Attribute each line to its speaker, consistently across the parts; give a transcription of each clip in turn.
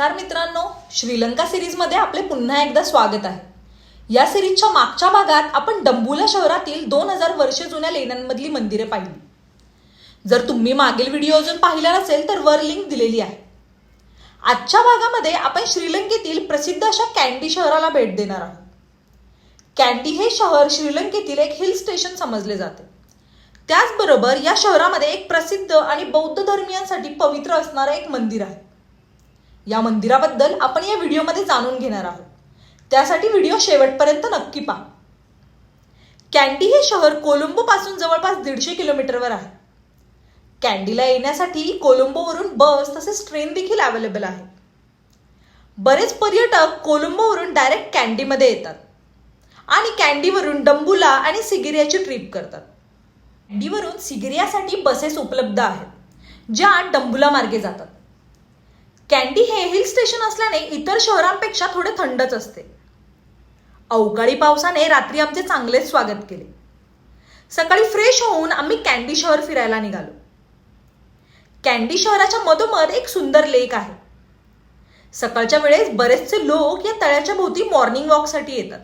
Speaker 1: नमस्कार मित्रांनो श्रीलंका सिरीजमध्ये आपले पुन्हा एकदा स्वागत आहे. या सिरीजच्या मागच्या भागात आपण डंबुला शहरातील दोन हजार वर्षे जुन्या लेण्यांमधली मंदिरे पाहिली. जर तुम्ही मागील व्हिडिओ अजून पाहिला नसेल तर वर लिंक दिलेली आहे. आजच्या भागामध्ये आपण श्रीलंकेतील प्रसिद्ध अशा कॅन्डी शहराला भेट देणार आहोत. कॅन्डी हे शहर श्रीलंकेतील एक हिल स्टेशन समजले जाते. त्याचबरोबर या शहरामध्ये एक प्रसिद्ध आणि बौद्ध धर्मियांसाठी पवित्र असणारं एक मंदिर आहे. या मंदिराबद्दल आपण या व्हिडिओमध्ये जाणून घेणार आहोत. त्यासाठी व्हिडिओ शेवटपर्यंत नक्की पहा. कॅन्डी हे शहर कोलंबो पासून जवळपास दीडशे किलोमीटरवर आहे. कॅन्डीला येण्यासाठी कोलंबोवरून बस तसेच ट्रेन देखील अवेलेबल आहे. बरेच पर्यटक कोलंबोवरून डायरेक्ट कॅन्डीमध्ये येतात. आणि कॅन्डीवरून डंबुला आणि सिगिरियाची ट्रिप करतात. कॅन्डीवरून सिगिरियासाठी बसेस उपलब्ध आहेत ज्या डंबुला मार्गे जातात. कॅन्डी हे हिल स्टेशन असल्याने इतर शहरांपेक्षा थोडे थंडच असते. अवकाळी पावसाने रात्री आमचे चांगलेच स्वागत केले. सकाळी फ्रेश होऊन आम्ही कॅन्डी शहर फिरायला निघालो. कॅन्डी शहराच्या मधोमध एक सुंदर लेक आहे. सकाळच्या वेळेस बरेचसे लोक या तळ्याच्या भोवती मॉर्निंग वॉकसाठी येतात.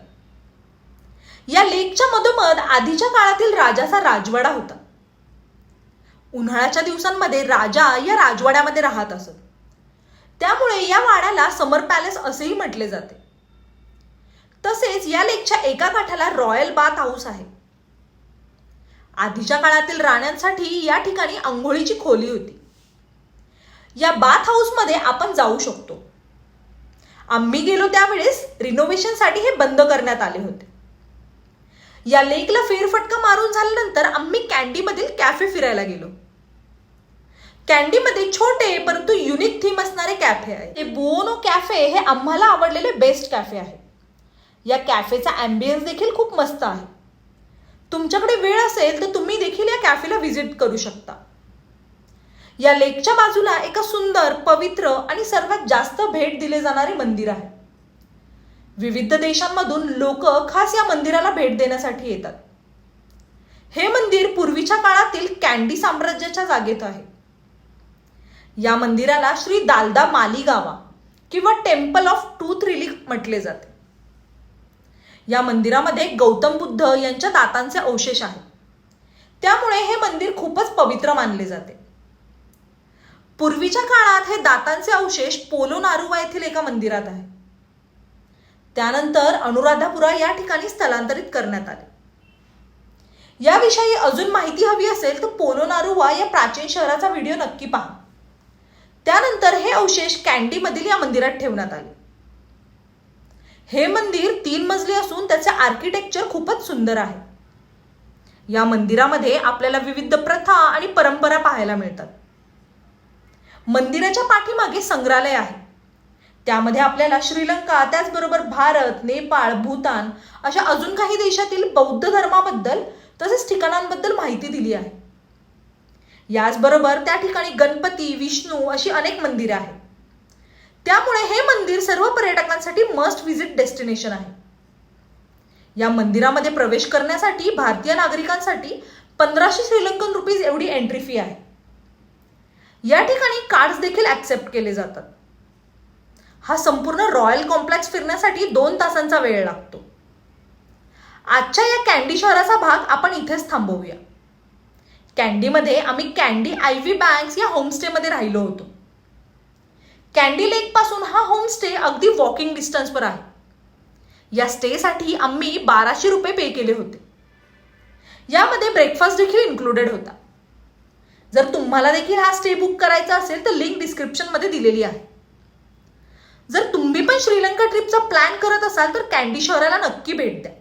Speaker 1: या लेकच्या मधोमध आधीच्या काळातील राजाचा राजवाडा होता. उन्हाळ्याच्या दिवसांमध्ये राजा या राजवाड्यामध्ये राहत असत. त्यामुळे या वाड्याला समर पॅलेस असेही म्हटले जाते. तसेच या लेकच्या एका काठाला रॉयल बाथ हाऊस आहे. आधीच्या काळातील राण्यांसाठी या ठिकाणी आंघोळीची खोली होती. या बाथ हाऊसमध्ये आपण जाऊ शकतो. आम्ही गेलो त्यावेळेस रिनोव्हेशनसाठी हे बंद करण्यात आले होते. या लेकला फेरफटका मारून झाल्यानंतर आम्ही कॅन्डीमधील कॅफे फिरायला गेलो. कॅन्डीमध्ये छोटे परंतु युनिक थीम असणारे कॅफे आहे. ते बोनो कॅफे हे आम्हाला आवडलेले बेस्ट कॅफे आहे. या कॅफेचा अँबियन्स देखील खूप मस्त आहे. तुमच्याकडे वेळ असेल तर तुम्ही देखील या कॅफेला व्हिजिट करू शकता. या लेकच्या बाजूला एका सुंदर पवित्र आणि सर्वात जास्त भेट दिले जाणारे मंदिर आहे. विविध देशांमधून लोक खास या मंदिराला भेट देण्यासाठी येतात. हे मंदिर पूर्वीच्या काळातील कॅन्डी साम्राज्याच्या जागेत आहे. या मंदिराला श्री दालदा मालिगावा किंवा टेम्पल ऑफ टूथ रिलीफ म्हटले जाते. या मंदिरामध्ये गौतम बुद्ध यांच्या दातांचे अवशेष आहेत. त्यामुळे हे मंदिर खूपच पवित्र मानले जाते. पूर्वीच्या काळात हे दातांचे अवशेष पोलो नारुवा येथील एका मंदिरात आहे. त्यानंतर अनुराधापुरा या ठिकाणी स्थलांतरित करण्यात आले. याविषयी अजून माहिती हवी असेल तर पोलो नारुवा या प्राचीन शहराचा व्हिडिओ नक्की पहा. त्यानंतर हे अवशेष कॅन्डीमधील या मंदिरात ठेवण्यात आले. हे मंदिर तीन मजली असून त्याचे आर्किटेक्चर खूपच सुंदर आहे. या मंदिरामध्ये आपल्याला विविध प्रथा आणि परंपरा पाहायला मिळतात. मंदिराच्या पाठीमागे संग्रहालय आहे. त्यामध्ये आपल्याला श्रीलंका त्याचबरोबर भारत नेपाळ भूतान अशा अजून काही देशातील बौद्ध धर्माबद्दल तसेच ठिकाणांबद्दल माहिती दिली आहे. याचबरोबर त्या ठिकाणी गणपती विष्णू अशी अनेक मंदिरं आहेत. त्यामुळे हे मंदिर सर्व पर्यटकांसाठी मस्ट व्हिजिट डेस्टिनेशन आहे. या मंदिरामध्ये प्रवेश करण्यासाठी भारतीय नागरिकांसाठी पंधराशे श्रीलंकन रुपीज एवढी एंट्री फी आहे. या ठिकाणी कार्ड्स देखील ॲक्सेप्ट केले जातात. हा संपूर्ण रॉयल कॉम्प्लेक्स फिरण्यासाठी दोन तासांचा वेळ लागतो. आजच्या या कॅन्डी शहराचा भाग आपण इथेच थांबवूया. कॅन्डीमध्ये आम्ही कॅन्डी आय व्ही बँक्स या होमस्टेमध्ये राहिलो होतो. कॅन्डी लेकपासून हा होमस्टे अगदी वॉकिंग डिस्टन्सवर आहे. या स्टेसाठी आम्ही बाराशे रुपये पे केले होते. यामध्ये ब्रेकफास्ट देखील इन्क्लुडेड होता. जर तुम्हाला देखील हा स्टे बुक करायचा असेल तर लिंक डिस्क्रिप्शनमध्ये दिलेली आहे. जर तुम्ही पण श्रीलंका ट्रिपचा प्लॅन करत असाल तर कॅन्डी शहराला नक्की भेट द्या.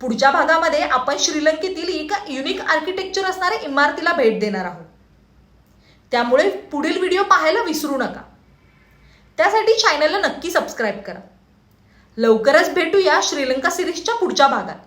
Speaker 1: पुढच्या भागामध्ये आपण श्रीलंकेतील एका युनिक आर्किटेक्चर असणाऱ्या इमारतीला भेट देणार आहोत. त्यामुळे पुढील व्हिडिओ पाहायला विसरू नका. त्यासाठी चॅनलला नक्की सबस्क्राईब करा. लवकरच भेटूया श्रीलंका सिरीजच्या पुढच्या भागात.